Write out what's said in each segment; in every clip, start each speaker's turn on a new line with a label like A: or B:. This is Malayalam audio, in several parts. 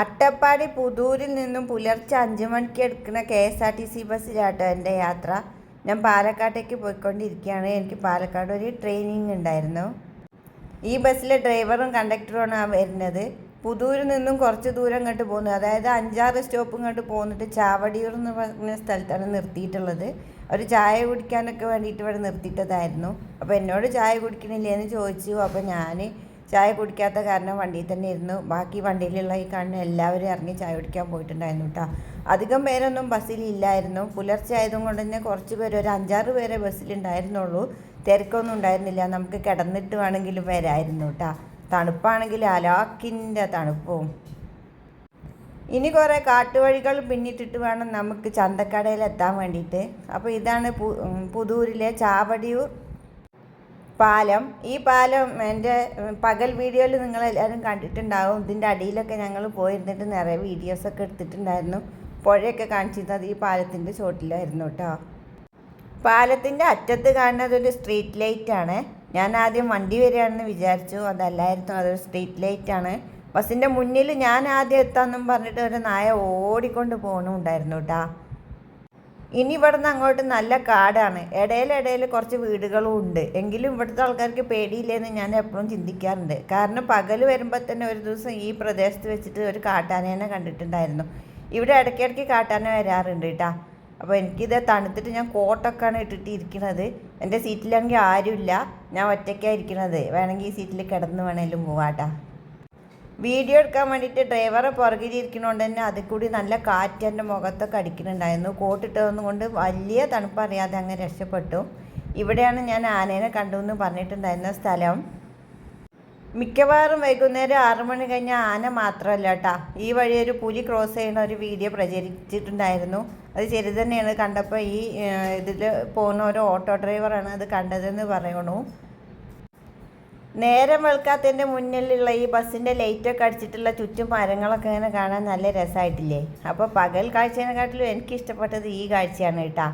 A: അട്ടപ്പാടി പുതൂരിൽ നിന്നും പുലർച്ചെ അഞ്ച് മണിക്ക് എടുക്കുന്ന K S R T C ബസ്സിലാട്ടോ എന്റെ യാത്ര. ഞാൻ പാലക്കാട്ടേക്ക് പോയിക്കൊണ്ടിരിക്കുകയാണ്. എനിക്ക് പാലക്കാട് ഒരു ട്രെയിനിങ് ഉണ്ടായിരുന്നു. ഈ ബസ്സിലെ ഡ്രൈവറും കണ്ടക്ടറുമാണ് വരുന്നത്. പുതൂരിൽ നിന്നും കുറച്ച് ദൂരം ഇങ്ങോട്ട് പോകുന്നത്. അതായത് അഞ്ചാറ് സ്റ്റോപ്പ് ഇങ്ങോട്ട് പോന്നിട്ട് ചാവടിയൂർ എന്ന് പറഞ്ഞ സ്ഥലത്താണ് നിർത്തിയിട്ടുള്ളത്. ഒരു ചായ കുടിക്കാനൊക്കെ വേണ്ടിയിട്ട് ഇവിടെ നിർത്തിയിട്ടതായിരുന്നു. അപ്പോൾ എന്നോട് ചായ കുടിക്കണില്ലേ എന്ന് ചോദിച്ചു. അപ്പോൾ ഞാൻ ചായ കുടിക്കാത്ത കാരണം വണ്ടിയിൽ തന്നെ ഇരുന്നു. ബാക്കി വണ്ടിയിലുള്ള ഈ കാണുന്ന എല്ലാവരും ഇറങ്ങി ചായ കുടിക്കാൻ പോയിട്ടുണ്ടായിരുന്നു കേട്ടോ. അധികം പേരൊന്നും ബസ്സിലില്ലായിരുന്നു പുലർച്ചെ ആയതുകൊണ്ട് തന്നെ കുറച്ച് പേര് ഒരു അഞ്ചാറ് പേരെ ബസ്സിലുണ്ടായിരുന്നുള്ളൂ തിരക്കൊന്നും ഉണ്ടായിരുന്നില്ല. നമുക്ക് കിടന്നിട്ട് വേണമെങ്കിലും വരായിരുന്നു കേട്ടോ. തണുപ്പാണെങ്കിൽ അലാക്കിന്റെ തണുപ്പും. ഇനി കുറേ കാട്ടുവഴികൾ പിന്നിട്ടിട്ട് വേണം നമുക്ക് ചന്തക്കടയിൽ എത്താൻ വേണ്ടിയിട്ട്. അപ്പോൾ ഇതാണ് പുതൂരിലെ ചാവടിയൂർ പാലം. ഈ പാലം എന്റെ പകൽ വീഡിയോയിൽ നിങ്ങളെല്ലാവരും കണ്ടിട്ടുണ്ടാവും. ഇതിന്റെ അടിയിലൊക്കെ ഞങ്ങൾ പോയിരുന്നിട്ട് നിറയെ വീഡിയോസൊക്കെ എടുത്തിട്ടുണ്ടായിരുന്നു. പുഴയൊക്കെ കാണിച്ചിരുന്നത് ഈ പാലത്തിന്റെ ചോട്ടിലായിരുന്നു കേട്ടോ. പാലത്തിന്റെ അറ്റത്ത് കാണുന്നത് ഒരു സ്ട്രീറ്റ് ആണ്. ഞാൻ ആദ്യം വണ്ടി വരികയാണെന്ന് വിചാരിച്ചു. അതല്ലായിരുന്നു. അതൊരു സ്ട്രീറ്റ് ലൈറ്റ് ആണ്. ബസ്സിന്റെ മുന്നിൽ ഞാൻ ആദ്യം എത്താമെന്നും പറഞ്ഞിട്ട് ഒരു നായ ഓടിക്കൊണ്ട് പോകണമുണ്ടായിരുന്നു കേട്ടോ. ഇനി ഇവിടുന്ന് അങ്ങോട്ട് നല്ല കാടാണ്. ഇടയിലിടയിൽ കുറച്ച് വീടുകളും ഉണ്ട്. എങ്കിലും ഇവിടുത്തെ ആൾക്കാർക്ക് പേടിയില്ലെന്ന് ഞാൻ എപ്പോഴും ചിന്തിക്കാറുണ്ട്. കാരണം പകൽ വരുമ്പോൾ തന്നെ ഒരു ദിവസം ഈ പ്രദേശത്ത് വെച്ചിട്ട് ഒരു കാട്ടാനേനെ കണ്ടിട്ടുണ്ടായിരുന്നു. ഇവിടെ ഇടയ്ക്കിടയ്ക്ക് കാട്ടാന വരാറുണ്ട് കേട്ടാ. അപ്പോൾ എനിക്കിത് തണുത്തിട്ട് ഞാൻ കോട്ടൊക്കെയാണ് ഇട്ടിട്ട് ഇരിക്കുന്നത് എന്റെ സീറ്റിലാണെങ്കിൽ ആരുമില്ല. ഞാൻ ഒറ്റയ്ക്കാണ് വേണമെങ്കിൽ ഈ സീറ്റിൽ കിടന്ന് വേണമെങ്കിലും പോവാട്ടാ. വീഡിയോ എടുക്കാൻ വേണ്ടിയിട്ട് ഡ്രൈവറെ പുറകിലിരിക്കണോണ്ട് തന്നെ അതിൽ കൂടി നല്ല കാറ്റ് എന്റെ മുഖത്തൊക്കെ അടിക്കുന്നുണ്ടായിരുന്നു. കോട്ടിട്ടതൊന്നും കൊണ്ട് വലിയ തണുപ്പറിയാതെ അങ്ങ് രക്ഷപ്പെട്ടു. ഇവിടെയാണ് ഞാൻ ആനേനെ കണ്ടു എന്ന് പറഞ്ഞിട്ടുണ്ടായിരുന്ന സ്ഥലം. മിക്കവാറും വൈകുന്നേരം ആറു മണി കഴിഞ്ഞ ആന മാത്രമല്ല കേട്ടാ ഈ വഴി ഒരു പുലി ക്രോസ് ചെയ്യുന്ന ഒരു വീഡിയോ പ്രചരിച്ചിട്ടുണ്ടായിരുന്നു. അത് ശരി തന്നെയാണ്. കണ്ടപ്പോൾ ഈ ഇതിൽ പോകുന്ന ഒരു ഓട്ടോ ഡ്രൈവറാണ് അത് കണ്ടതെന്ന് പറയണു. നേരം വെളുക്കാത്തതിന്റെ മുന്നിലുള്ള ഈ ബസ്സിന്റെ ലൈറ്റൊക്കെ അടിച്ചിട്ടുള്ള ചുറ്റും മരങ്ങളൊക്കെ ഇങ്ങനെ കാണാൻ നല്ല രസമായിട്ടില്ലേ? അപ്പോൾ പകൽ കാഴ്ചേനെക്കാട്ടിലും എനിക്ക് ഇഷ്ടപ്പെട്ടത് ഈ കാഴ്ചയാണ് കേട്ടാ.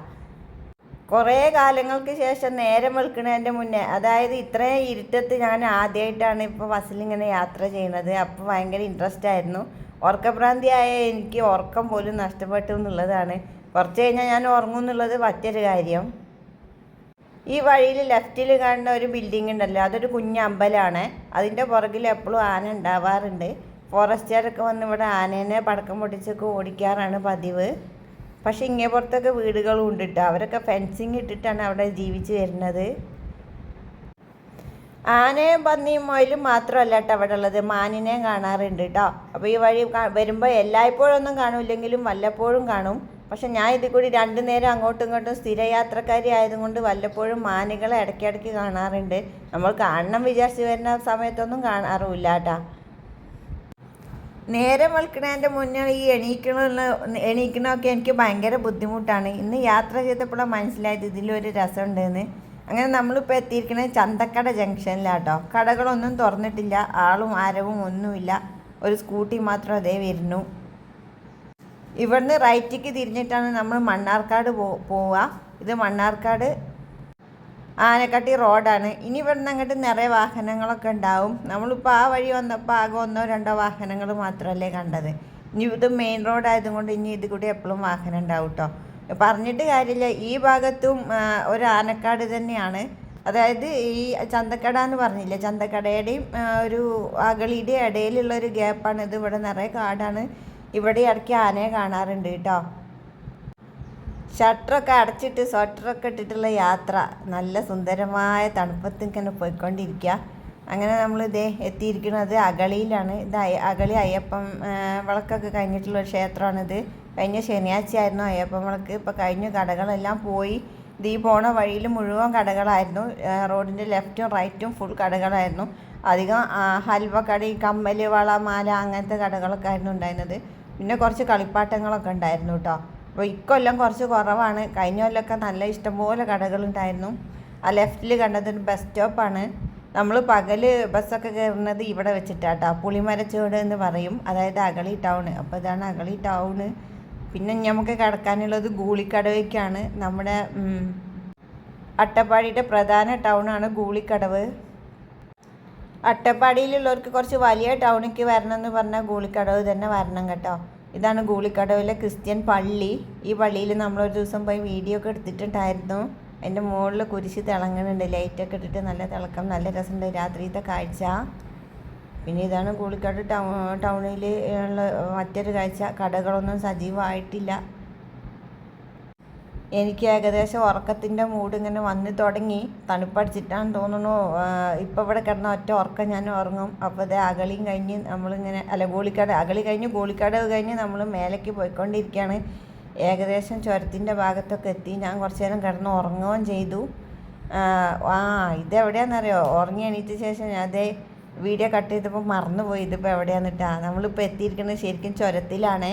A: കുറേ കാലങ്ങൾക്ക് ശേഷം നേരം വെളുക്കണതിന്റെ മുന്നേ അതായത് ഇത്രയും ഇരുട്ടത്ത് ഞാൻ ആദ്യമായിട്ടാണ് ഇപ്പോൾ ബസ്സിലിങ്ങനെ യാത്ര ചെയ്യുന്നത്. അപ്പോൾ ഭയങ്കര ഇൻട്രസ്റ്റ് ആയിരുന്നു. ഉറക്കഭ്രാന്തിയായ എനിക്ക് ഉറക്കം പോലും നഷ്ടപ്പെട്ടു എന്നുള്ളതാണ്. കുറച്ച് കഴിഞ്ഞാൽ ഞാൻ ഉറങ്ങും എന്നുള്ളത് മറ്റൊരു കാര്യം. ഈ വഴിയിൽ ലെഫ്റ്റിൽ കാണുന്ന ഒരു ബിൽഡിംഗ് ഉണ്ടല്ലോ അതൊരു കുഞ്ഞ അമ്പലമാണ് അതിന്റെ പുറകിൽ എപ്പോഴും ആന ഉണ്ടാവാറുണ്ട്. ഫോറസ്റ്റുകാരൊക്കെ വന്ന് ഇവിടെ ആനേനെ പടക്കം പൊട്ടിച്ചൊക്കെ ഓടിക്കാറാണ് പതിവ്. പക്ഷേ ഇങ്ങേ പുറത്തൊക്കെ വീടുകളും ഉണ്ട് കേട്ടോ അവരൊക്കെ ഫെൻസിങ് ഇട്ടിട്ടാണ് അവിടെ ജീവിച്ച് വരുന്നത്. ആനയും പന്നിയും മൊയിലും മാത്രമല്ല കേട്ടോ അവിടെ ഉള്ളത്. മാനിനെയും കാണാറുണ്ട് കേട്ടോ അപ്പോൾ ഈ വഴി വരുമ്പോൾ എല്ലായ്പ്പോഴൊന്നും കാണൂല്ലെങ്കിലും വല്ലപ്പോഴും കാണും. പക്ഷെ ഞാൻ ഇതിൽ കൂടി രണ്ടു നേരം അങ്ങോട്ടും ഇങ്ങോട്ടും സ്ഥിരയാത്രക്കാരി ആയതുകൊണ്ട് വല്ലപ്പോഴും മാനുകളെ ഇടയ്ക്കിടയ്ക്ക് കാണാറുണ്ട്. നമ്മൾ കാണണം വിചാരിച്ച് വരുന്ന സമയത്തൊന്നും കാണാറുമില്ല കേട്ടാ. നേരം വെളുക്കണതിന്റെ മുന്നേ ഈ എണീക്കണ എണീക്കണമൊക്കെ എനിക്ക് ഭയങ്കര ബുദ്ധിമുട്ടാണ്. ഇന്ന് യാത്ര ചെയ്തപ്പോഴാണ് മനസ്സിലായത് ഇതിലൊരു രസമുണ്ടെന്ന്. അങ്ങനെ നമ്മളിപ്പോൾ എത്തിയിരിക്കുന്നത് ചന്തക്കട ജംഗ്ഷനിലാട്ടോ. കടകളൊന്നും തുറന്നിട്ടില്ല ആളും ആരവും ഒന്നുമില്ല. ഒരു സ്കൂട്ടി മാത്രം അതേ വരുന്നു. ഇവിടുന്ന് റൈറ്റിക്ക് തിരിഞ്ഞിട്ടാണ് നമ്മൾ മണ്ണാർക്കാട് പോ പോവുക. ഇത് മണ്ണാർക്കാട് ആനക്കട്ടി റോഡാണ്. ഇനി ഇവിടുന്ന് അങ്ങോട്ട് നിറയെ വാഹനങ്ങളൊക്കെ ഉണ്ടാവും. നമ്മളിപ്പോൾ ആ വഴി വന്നപ്പോൾ ആകെ ഒന്നോ രണ്ടോ വാഹനങ്ങൾ മാത്രമല്ലേ കണ്ടത്. ഇനി ഇത് മെയിൻ റോഡായതുകൊണ്ട് ഇനി ഇത് കൂടി എപ്പോഴും വാഹനം ഉണ്ടാവും കേട്ടോ പറഞ്ഞിട്ട് കാര്യമില്ല. ഈ ഭാഗത്തും ഒരു ആനക്കാട് തന്നെയാണ്. അതായത് ഈ ചന്തക്കട എന്ന് പറഞ്ഞില്ലേ? ചന്തക്കടയുടെയും ഒരു അകളിയുടെയും ഇടയിലുള്ള ഒരു ഗ്യാപ്പാണ് ഇത് ഇവിടെ നിറയെ കാടാണ്. ഇവിടെ ഇടയ്ക്ക് ആനയെ കാണാറുണ്ട് കേട്ടോ. ഷട്ടറൊക്കെ അടച്ചിട്ട് സ്വട്ടറൊക്കെ ഇട്ടിട്ടുള്ള യാത്ര. നല്ല സുന്ദരമായ തണുപ്പത്ത് ഇങ്ങനെ പോയിക്കൊണ്ടിരിക്കുക അങ്ങനെ നമ്മൾ ഇതേ എത്തിയിരിക്കുന്നത് അഗളിയിലാണ്. ഇത് അഗളി അയ്യപ്പം വിളക്കൊക്കെ കഴിഞ്ഞിട്ടുള്ള ഒരു ക്ഷേത്രമാണിത്. കഴിഞ്ഞ ശനിയാഴ്ചയായിരുന്നു അയ്യപ്പം വിളക്ക്. ഇപ്പോൾ കഴിഞ്ഞ. കടകളെല്ലാം പോയി. ഇത് ഈ പോണ വഴിയിൽ മുഴുവൻ കടകളായിരുന്നു. റോഡിന്റെ ലെഫ്റ്റും റൈറ്റും ഫുൾ കടകളായിരുന്നു. അധികം ഹൽവ കടി കമ്മൽ വള മാല അങ്ങനത്തെ കടകളൊക്കെ ആയിരുന്നു ഉണ്ടായിരുന്നത്. പിന്നെ കുറച്ച് കളിപ്പാട്ടങ്ങളൊക്കെ ഉണ്ടായിരുന്നു കേട്ടോ അപ്പോൾ ഇക്കൊല്ലം കുറച്ച് കുറവാണ്. കഴിഞ്ഞ കൊല്ലമൊക്കെ നല്ല ഇഷ്ടംപോലെ കടകളുണ്ടായിരുന്നു ആ ലെഫ്റ്റിൽ കണ്ടത് ഒരു ബസ് സ്റ്റോപ്പാണ് നമ്മൾ പകൽ ബസ്സൊക്കെ കയറുന്നത് ഇവിടെ വെച്ചിട്ടാട്ടോ പുളിമരച്ചോട് എന്ന് പറയും. അതായത് അകളി ടൗൺ അപ്പോൾ ഇതാണ് അകളി ടൗണ് പിന്നെ നമുക്ക് കിടക്കാനുള്ളത് ഗൂളിക്കടവയ്ക്കാണ്. നമ്മുടെ അട്ടപ്പാടിയുടെ പ്രധാന ടൗണാണ് ഗൂളിക്കടവ്. അട്ടപ്പാടിയിലുള്ളവർക്ക് കുറച്ച് വലിയ ടൗണിലേക്ക് വരണം എന്ന് പറഞ്ഞാൽ ഗൂളിക്കടവ് തന്നെ വരണം കേട്ടോ. ഇതാണ് ഗൂളിക്കടവിലെ ക്രിസ്ത്യൻ പള്ളി. ഈ പള്ളിയിൽ നമ്മളൊരു ദിവസം പോയി വീഡിയോ ഒക്കെ എടുത്തിട്ടുണ്ടായിരുന്നു. അതിന്റെ മുകളിൽ കുരിശ് തിളങ്ങുന്നുണ്ട്. ലൈറ്റൊക്കെ ഇട്ടിട്ട് നല്ല തിളക്കം നല്ല രസമുണ്ട് രാത്രിയിലത്തെ കാഴ്ച. പിന്നെ ഇതാണ് കൂളിക്കാട് ടൗ ടൗണിൽ ഉള്ള മറ്റൊരു കാഴ്ച. കടകളൊന്നും സജീവമായിട്ടില്ല. എനിക്ക് ഏകദേശം ഉറക്കത്തിന്റെ മൂഡ് ഇങ്ങനെ വന്നു തുടങ്ങി. തണുപ്പടിച്ചിട്ടാണ് തോന്നുന്നു. ഇപ്പോൾ ഇവിടെ കിടന്ന ഒറ്റ ഉറക്കം ഞാൻ ഉറങ്ങും. അപ്പോൾ ഇത് അകളിയും കഴിഞ്ഞ് നമ്മളിങ്ങനെ അല്ല ഗോളിക്കാട് അകളി കഴിഞ്ഞ് ഗോളിക്കാട് കഴിഞ്ഞ് നമ്മൾ മേലേക്ക് പോയിക്കൊണ്ടിരിക്കുകയാണ്. ഏകദേശം ചുരത്തിന്റെ ഭാഗത്തൊക്കെ എത്തി. ഞാൻ കുറച്ച് നേരം കിടന്ന് ഉറങ്ങുകയും ചെയ്തു. ആ ഇതെവിടെയാണെന്നറിയോ? ഉറങ്ങി എണീറ്റ ശേഷം ഞാൻ അതേ വീഡിയോ കട്ട് ചെയ്തപ്പോൾ മറന്നുപോയി. ഇതിപ്പോൾ എവിടെയാണെന്നിട്ടാണ് നമ്മളിപ്പോൾ എത്തിയിരിക്കുന്നത് ശരിക്കും ചുരത്തിലാണേ.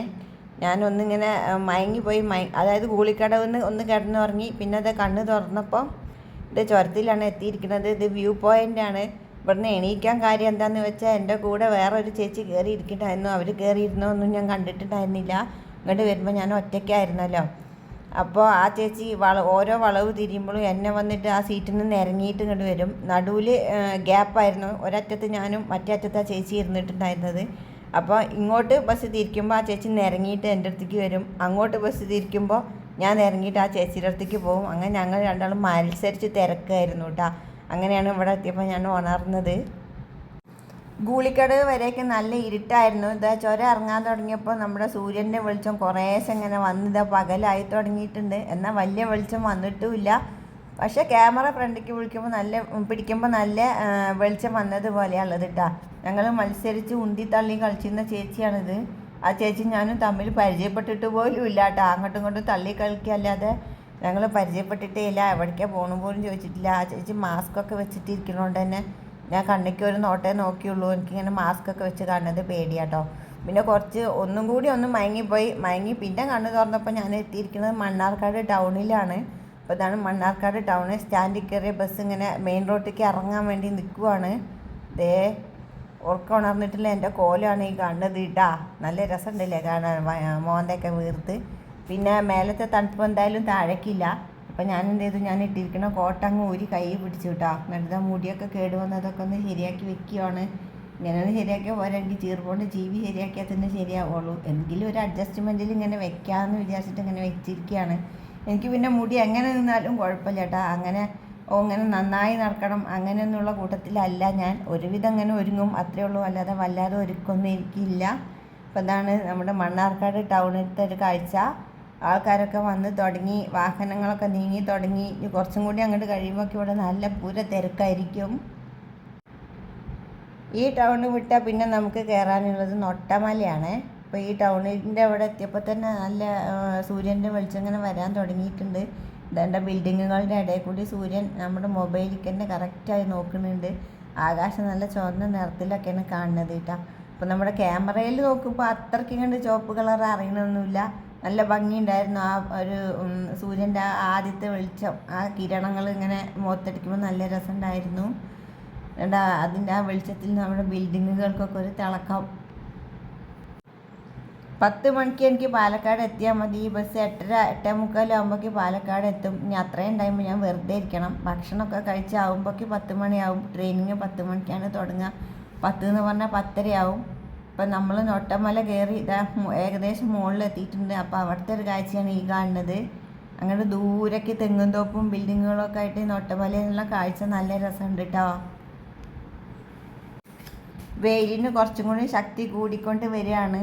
A: ഞാനൊന്നിങ്ങനെ മയങ്ങിപ്പോയി മയ അതായത് കൂളിക്കടവിന്ന് ഒന്ന് കിടന്നുറങ്ങി. പിന്നെ അത് കണ്ണ് തുറന്നപ്പോൾ ഇത് ചുരത്തിലാണ് എത്തിയിരിക്കുന്നത് ഇത് വ്യൂ പോയിന്റ് ആണ് ഇവിടുന്ന് എണീക്കാൻ കാര്യം എന്താണെന്ന് വെച്ചാൽ എന്റെ കൂടെ വേറെ ഒരു ചേച്ചി കയറി അവർ കയറിയിരുന്നൊന്നും ഞാൻ കണ്ടിട്ടുണ്ടായിരുന്നില്ല. ഇങ്ങോട്ട് വരുമ്പോൾ ഞാൻ ഒറ്റയ്ക്കായിരുന്നല്ലോ. അപ്പോൾ ആ ചേച്ചി വള ഓരോ വളവ് തിരിയുമ്പോഴും എന്നെ വന്നിട്ട് ആ സീറ്റിൽ നിന്ന് ഇറങ്ങിയിട്ട് ഇങ്ങോട്ട് വരും. നടുവിൽ ഗ്യാപ്പായിരുന്നു. ഒരറ്റത്ത് ഞാനും മറ്റേ അറ്റത്ത് ആ ചേച്ചി ഇരുന്നിട്ടുണ്ടായിരുന്നത്. അപ്പോൾ ഇങ്ങോട്ട് ബസ് തിരിക്കുമ്പോൾ ആ ചേച്ചി നിരങ്ങിയിട്ട് എന്റെ അടുത്തേക്ക് വരും. അങ്ങോട്ട് ബസ് തിരിക്കുമ്പോൾ ഞാൻ ഇറങ്ങിയിട്ട് ആ ചേച്ചിയുടെ അടുത്തേക്ക് പോകും. അങ്ങനെ ഞങ്ങൾ രണ്ടാളും മത്സരിച്ച് തിരക്കായിരുന്നു കേട്ടോ അങ്ങനെയാണ് ഇവിടെ എത്തിയപ്പോൾ ഞാൻ ഉണർന്നത്. ഗൂളിക്കട വരെയൊക്കെ നല്ല ഇരുട്ടായിരുന്നു. ഇതാ ചുരം ഇറങ്ങാൻ തുടങ്ങിയപ്പോൾ നമ്മുടെ സൂര്യന്റെ വെളിച്ചം കുറേശ്ശെ ഇങ്ങനെ വന്നിതാ പകലായി തുടങ്ങിയിട്ടുണ്ട്. എന്നാൽ വലിയ വെളിച്ചം വന്നിട്ടുമില്ല. പക്ഷേ ക്യാമറ ഫ്രണ്ടിലേക്ക് വിളിക്കുമ്പോൾ നല്ല പിടിക്കുമ്പോൾ നല്ല വെളിച്ചം വന്നതുപോലെയുള്ളത് കേട്ടോ ഞങ്ങൾ മത്സരിച്ച് ഉന്തി തള്ളി കളിച്ചിരുന്ന ചേച്ചിയാണിത്. ആ ചേച്ചി ഞാനും തമ്മിൽ പരിചയപ്പെട്ടിട്ട് പോലും ഇല്ല കേട്ടോ അങ്ങോട്ടും ഇങ്ങോട്ടും തള്ളി കളിക്കല്ലാതെ ഞങ്ങൾ പരിചയപ്പെട്ടിട്ടേ ഇല്ല. എവിടേക്കാണ് പോകണം പോലും ചോദിച്ചിട്ടില്ല. ആ ചേച്ചി മാസ്ക് ഒക്കെ വെച്ചിട്ടിരിക്കണോണ്ട് തന്നെ ഞാൻ കണ്ണിക്ക് ഒരു നോട്ടേ നോക്കിയുള്ളൂ. എനിക്കിങ്ങനെ മാസ്ക് ഒക്കെ വെച്ച് കാണുന്നത് പേടിയാട്ടോ. പിന്നെ കുറച്ച് ഒന്നും കൂടി ഒന്ന് മയങ്ങിപ്പോയി. മയങ്ങി പിന്നെ കണ്ണ് തുറന്നപ്പോൾ ഞാൻ എത്തിയിരിക്കുന്നത് മണ്ണാർക്കാട് ടൗണിലാണ്. അപ്പോൾ ഇതാണ് മണ്ണാർക്കാട് ടൗണ്. സ്റ്റാൻഡിൽ കയറിയ ബസ് ഇങ്ങനെ മെയിൻ റോഡിലേക്ക് ഇറങ്ങാൻ വേണ്ടി നിൽക്കുവാണ് ദേ ഉറക്കം എന്റെ കോലാണ് ഈ കാണുന്നത് ഇട്ടാ നല്ല രസമുണ്ടല്ലേ കാണാൻ. മോന്തൊക്കെ വീർത്ത്. പിന്നെ മേലത്തെ തണുപ്പ് എന്തായാലും താഴേക്കില്ല. അപ്പം ഞാൻ എന്ത് ചെയ്തു? ഞാൻ ഇട്ടിരിക്കണ കോട്ടങ്ങ് ഊരി കൈ പിടിച്ചു കിട്ടാ. എന്നിട്ട് മുടിയൊക്കെ കേടുവന്നതൊക്കെ ഒന്ന് ശരിയാക്കി വെക്കുകയാണ് ഇങ്ങനെയൊന്ന് ശരിയാക്കിയാൽ പോരെങ്കിൽ ചീർപ്പോണ്ട് ജീവി ശരിയാക്കിയാൽ തന്നെ ശരിയാവുള്ളൂ. എങ്കിലും ഒരു അഡ്ജസ്റ്റ്മെന്റിൽ ഇങ്ങനെ വെക്കാമെന്ന് വിചാരിച്ചിട്ട് ഇങ്ങനെ വെച്ചിരിക്കുകയാണ് എനിക്ക് പിന്നെ മുടി എങ്ങനെ നിന്നാലും കുഴപ്പമില്ല ചേട്ടാ അങ്ങനെ ഓ ഇങ്ങനെ നന്നായി നടക്കണം. അങ്ങനെയൊന്നുള്ള കൂട്ടത്തിലല്ല ഞാൻ. ഒരുവിധം അങ്ങനെ ഒരുങ്ങും. അത്രേ ഉള്ളൂ. അല്ലാതെ വല്ലാതെ ഒരുക്കൊന്നും എനിക്കില്ല. അപ്പോൾ ഇതാണ് നമ്മുടെ മണ്ണാർക്കാട് ടൗണിലത്തെ ഒരു കാഴ്ച. ആൾക്കാരൊക്കെ വന്ന് തുടങ്ങി വാഹനങ്ങളൊക്കെ നീങ്ങി തുടങ്ങി. കുറച്ചും കൂടി അങ്ങോട്ട് കഴിയുമ്പോൾ ഇവിടെ നല്ല പൂര തിരക്കായിരിക്കും. ഈ ടൗൺ വിട്ടാൽ പിന്നെ നമുക്ക് കയറാനുള്ളത് നൊട്ടമലയാണ്. അപ്പോൾ ഈ ടൗണിന്റെ അവിടെ എത്തിയപ്പോൾ തന്നെ നല്ല സൂര്യന്റെ വെളിച്ചം ഇങ്ങനെ വരാൻ തുടങ്ങിയിട്ടുണ്ട്. ഇതേണ്ട ബിൽഡിങ്ങുകളുടെ ഇടയിൽ കൂടി സൂര്യൻ നമ്മുടെ മൊബൈലിൽ തന്നെ കറക്റ്റായി നോക്കുന്നുണ്ട്. ആകാശം നല്ല ചുവന്ന നിറത്തിലൊക്കെയാണ് കാണുന്നത് കേട്ടോ. അപ്പോൾ നമ്മുടെ ക്യാമറയിൽ നോക്കുമ്പോൾ അത്രയ്ക്ക് കണ്ട് ചുവപ്പ് കളർ അറിയണമൊന്നുമില്ല. നല്ല ഭംഗിയുണ്ടായിരുന്നു ആ ഒരു സൂര്യന്റെ ആ ആദ്യത്തെ വെളിച്ചം ആ കിരണങ്ങൾ ഇങ്ങനെ മുഖത്തടിക്കുമ്പോൾ നല്ല രസമുണ്ടായിരുന്നു. എന്താ അതിന്റെ ആ വെളിച്ചത്തിൽ നമ്മുടെ ബിൽഡിങ്ങുകൾക്കൊക്കെ ഒരു തിളക്കം. പത്ത് മണിക്ക് എനിക്ക് പാലക്കാട് എത്തിയാൽ മതി. ഈ ബസ് എട്ടര എട്ടേ മുക്കാലാകുമ്പോഴേക്ക് പാലക്കാട് എത്തും. ഇനി അത്രയും ടൈം ഞാൻ വെറുതെ ഇരിക്കണം. ഭക്ഷണമൊക്കെ കഴിച്ചാകുമ്പോഴേക്ക് പത്ത് മണിയാവും. ട്രെയിനിങ് പത്ത് മണിക്കാണ് തുടങ്ങുക പത്ത് എന്ന് പറഞ്ഞാൽ പത്തരയാവും. അപ്പം നമ്മൾ നൊട്ടമല കയറി ഇതാ ഏകദേശം മുകളിൽ എത്തിയിട്ടുണ്ട്. അപ്പോൾ അവിടുത്തെ ഒരു കാഴ്ചയാണ് ഈ കാണുന്നത്. അങ്ങനെ ദൂരേക്ക് തെങ്ങും തോപ്പും ബിൽഡിങ്ങുകളൊക്കെ ആയിട്ട് നൊട്ടമലയിലുള്ള കാഴ്ച നല്ല രസമുണ്ട് കേട്ടോ വെയിലിന് കുറച്ചും കൂടി ശക്തി കൂടിക്കൊണ്ട് വരികയാണ്.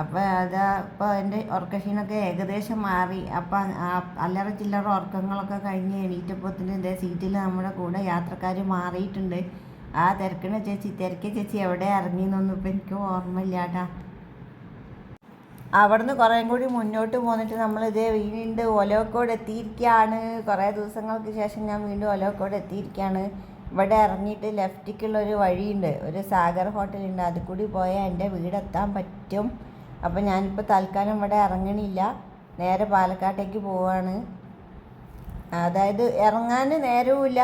A: അപ്പോൾ അത് ഇപ്പോൾ എന്റെ ഉറക്കക്ഷീണൊക്കെ ഏകദേശം മാറി. അപ്പം അല്ലറ ചില്ലറ ഉറക്കങ്ങളൊക്കെ കഴിഞ്ഞ് എണീറ്റപ്പോത്തിന് ഇതേ സീറ്റിൽ നമ്മുടെ കൂടെ യാത്രക്കാർ മാറിയിട്ടുണ്ട്. ആ തിരക്കണ ചേച്ചി തിരക്കിയ ചേച്ചി എവിടെ ഇറങ്ങിയെന്നൊന്നും ഇപ്പം എനിക്ക് ഓർമ്മയില്ല കേട്ടാ അവിടുന്ന് കുറേ കൂടി മുന്നോട്ട് പോന്നിട്ട് നമ്മൾ ഇതേ വീണ്ടും ഒലോക്കോട് എത്തിയിരിക്കുകയാണ് കുറേ ദിവസങ്ങൾക്ക് ശേഷം ഞാൻ വീണ്ടും ഒലോക്കോട് എത്തിയിരിക്കുകയാണ് ഇവിടെ ഇറങ്ങിയിട്ട് ലെഫ്റ്റിക്കുള്ള ഒരു വഴിയുണ്ട്. ഒരു സാഗർ ഹോട്ടലുണ്ട്. അതിൽ കൂടി പോയാൽ എന്റെ വീടെത്താൻ പറ്റും. അപ്പോൾ ഞാനിപ്പോൾ തൽക്കാലം ഇവിടെ ഇറങ്ങണില്ല. നേരെ പാലക്കാട്ടേക്ക് പോവാണ്. അതായത് ഇറങ്ങാൻ നേരവുമില്ല.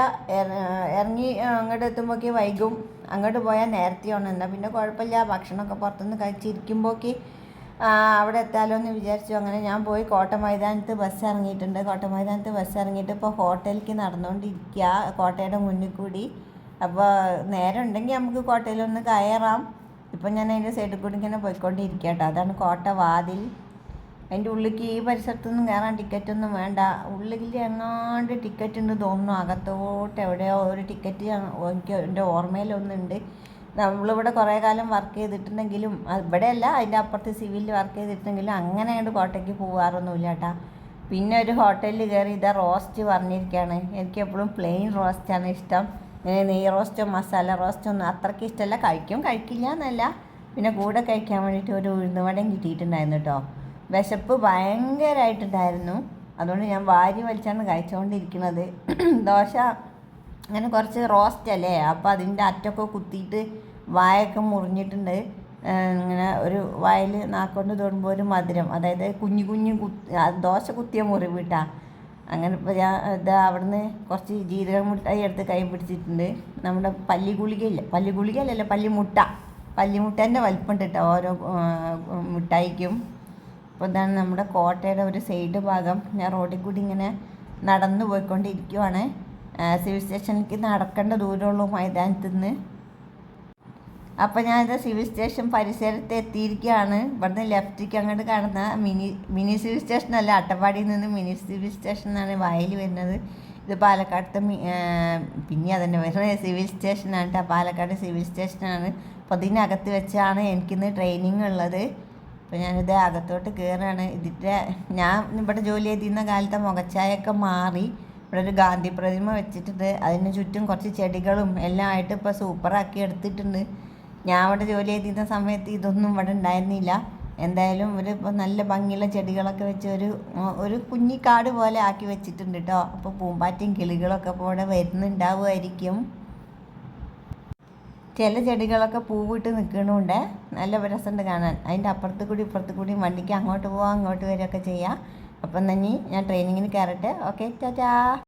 A: ഇറങ്ങി അങ്ങോട്ട് എത്തുമ്പോഴേക്ക് വൈകും. അങ്ങോട്ട് പോയാൽ നേരത്തെയാണ്. എന്നാൽ പിന്നെ കുഴപ്പമില്ല. ഭക്ഷണമൊക്കെ പുറത്തുനിന്ന് കഴിച്ചിരിക്കുമ്പോഴേക്ക് അവിടെ എത്താലോ എന്ന് വിചാരിച്ചു. അങ്ങനെ ഞാൻ പോയി കോട്ട മൈതാനത്ത് ബസ് ഇറങ്ങിയിട്ടുണ്ട്. കോട്ട മൈതാനത്ത് ബസ് ഇറങ്ങിയിട്ട് ഇപ്പോൾ ഹോട്ടലിലേക്ക് നടന്നുകൊണ്ടിരിക്കുക കോട്ടയുടെ മുന്നിൽ കൂടി. അപ്പോൾ നേരം ഉണ്ടെങ്കിൽ നമുക്ക് കോട്ടയിലൊന്ന് കയറാം. ഇപ്പം ഞാൻ അതിന്റെ സൈഡിൽ കൂടി ഇങ്ങനെ പോയിക്കൊണ്ടിരിക്കുക കേട്ടോ അതാണ് കോട്ട വാതിൽ. അതിന്റെ ഉള്ളിലേക്ക് ഈ പരിസരത്തൊന്നും കയറാൻ ടിക്കറ്റൊന്നും വേണ്ട. ഉള്ളിൽ എങ്ങാണ്ട് ടിക്കറ്റ് ഉണ്ട് തോന്നുന്നു. അകത്തോട്ട് എവിടെയോ ഒരു ടിക്കറ്റ് എനിക്ക് എന്റെ ഓർമ്മയിലൊന്നുണ്ട്. നമ്മളിവിടെ കുറേ കാലം വർക്ക് ചെയ്തിട്ടുണ്ടെങ്കിലും ഇവിടെയല്ല അതിന്റെ അപ്പുറത്ത് സിവിലിൽ വർക്ക് ചെയ്തിട്ടുണ്ടെങ്കിലും അങ്ങനെ അങ്ങോട്ട് കോട്ടയ്ക്ക് പോകാറൊന്നുമില്ല കേട്ടാ പിന്നെ ഒരു ഹോട്ടലിൽ കയറി ഇതാ റോസ്റ്റ് പറഞ്ഞിരിക്കുകയാണ്. എനിക്ക് എപ്പോഴും പ്ലെയിൻ റോസ്റ്റാണ് ഇഷ്ടം. ഇങ്ങനെ നെയ് റോസ്റ്റോ മസാല റോസ്റ്റോ ഒന്നും അത്രയ്ക്ക് ഇഷ്ടമല്ല. കഴിക്കും കഴിക്കില്ല എന്നല്ല. പിന്നെ കൂടെ കഴിക്കാൻ വേണ്ടിയിട്ട് ഒരു ഉഴുന്നുവടയും കിട്ടിയിട്ടുണ്ടായിരുന്നു കേട്ടോ വിശപ്പ് ഭയങ്കരമായിട്ടുണ്ടായിരുന്നു അതുകൊണ്ട് ഞാൻ വാരി വലിച്ചാണ് കഴിച്ചുകൊണ്ടിരിക്കുന്നത് ദോശ അങ്ങനെ കുറച്ച് റോസ്റ്റ് അല്ലേ? അപ്പോൾ അതിന്റെ അറ്റൊക്കെ കുത്തിയിട്ട് വായൊക്കെ മുറിഞ്ഞിട്ടുണ്ട്. ഇങ്ങനെ ഒരു വായിൽ നാക്കൊണ്ട് തൊടുമ്പോൾ ഒരു മധുരം. അതായത് കുഞ്ഞു കുഞ്ഞു കുത്തി ദോശ കുത്തിയ മുറിവ് കേട്ടാ അങ്ങനെ ഇപ്പോൾ ഞാൻ ഇതാ അവിടുന്ന് കുറച്ച് ജീരക എടുത്ത് കൈ പിടിച്ചിട്ടുണ്ട്. നമ്മുടെ പല്ലി ഗുളികയില്ല പല്ലി ഗുളികയല്ലല്ലോ പല്ലിമുട്ട. പല്ലിമുട്ടേന്റെ വലിപ്പമുണ്ട് കേട്ടോ ഓരോ മുട്ടായിക്കും അപ്പോൾ ഇതാണ് നമ്മുടെ കോട്ടയുടെ ഒരു സൈഡ് ഭാഗം. ഞാൻ റോഡിൽ കൂടി ഇങ്ങനെ നടന്നു പോയിക്കൊണ്ടിരിക്കുവാണ് സിവിൽ സ്റ്റേഷനിലേക്ക് നടക്കേണ്ട ദൂരമുള്ളൂ മൈതാനത്ത് നിന്ന് അപ്പോൾ ഞാനിത് സിവിൽ സ്റ്റേഷൻ പരിസരത്ത് എത്തിയിരിക്കുകയാണ്. ഇവിടുന്ന് ലെഫ്റ്റിലേക്ക് അങ്ങോട്ട് കാണുന്ന മിനി മിനി സിവിൽ സ്റ്റേഷനല്ല അട്ടപ്പാടിയിൽ നിന്ന് മിനി സിവിൽ സ്റ്റേഷൻ എന്നാണ് വയൽ വരുന്നത്. ഇത് പാലക്കാടത്തെ പിന്നെ അതന്നെ വരുന്നത് സിവിൽ സ്റ്റേഷനാണ് കേട്ടോ പാലക്കാട് സിവിൽ സ്റ്റേഷനാണ് അപ്പോൾ ഇതിനകത്ത് വെച്ചാണ് എനിക്കിന്ന് ട്രെയിനിങ് ഉള്ളത്. അപ്പോൾ ഞാനിത് അകത്തോട്ട് കയറുകയാണ് ഇതിന്റെ ഞാൻ ഇവിടെ ജോലി ചെയ്തിരുന്ന കാലത്തെ മുഖച്ചായൊക്കെ മാറി. ഇവിടെ ഒരു ഗാന്ധി പ്രതിമ വെച്ചിട്ടുണ്ട്. അതിന് ചുറ്റും കുറച്ച് ചെടികളും എല്ലാം ആയിട്ട് ഇപ്പോൾ സൂപ്പറാക്കി എടുത്തിട്ടുണ്ട്. ഞാൻ അവിടെ ജോലി ചെയ്തിരുന്ന സമയത്ത് ഇതൊന്നും ഇവിടെ ഉണ്ടായിരുന്നില്ല. എന്തായാലും ഒരു നല്ല ഭംഗിയുള്ള ചെടികളൊക്കെ വെച്ച് ഒരു ഒരു കുഞ്ഞിക്കാട് പോലെ ആക്കി വെച്ചിട്ടുണ്ട് കേട്ടോ അപ്പോൾ പൂമ്പാറ്റയും കിളികളൊക്കെ ഇപ്പോൾ ഇവിടെ വരുന്നുണ്ടാവുമായിരിക്കും. ചില ചെടികളൊക്കെ പൂവിട്ട് നിൽക്കണുണ്ട്. നല്ല രസമുണ്ട് കാണാൻ. അതിന്റെ അപ്പുറത്ത് കൂടി ഇപ്പുറത്ത് കൂടി വണ്ടിക്ക് അങ്ങോട്ട് പോവാം അങ്ങോട്ട് വരികയൊക്കെ ചെയ്യാം. അപ്പം തന്നെ ഞാൻ ട്രെയിനിങ്ങിന് കയറട്ടെ. ഓക്കെ ചാച്ചാ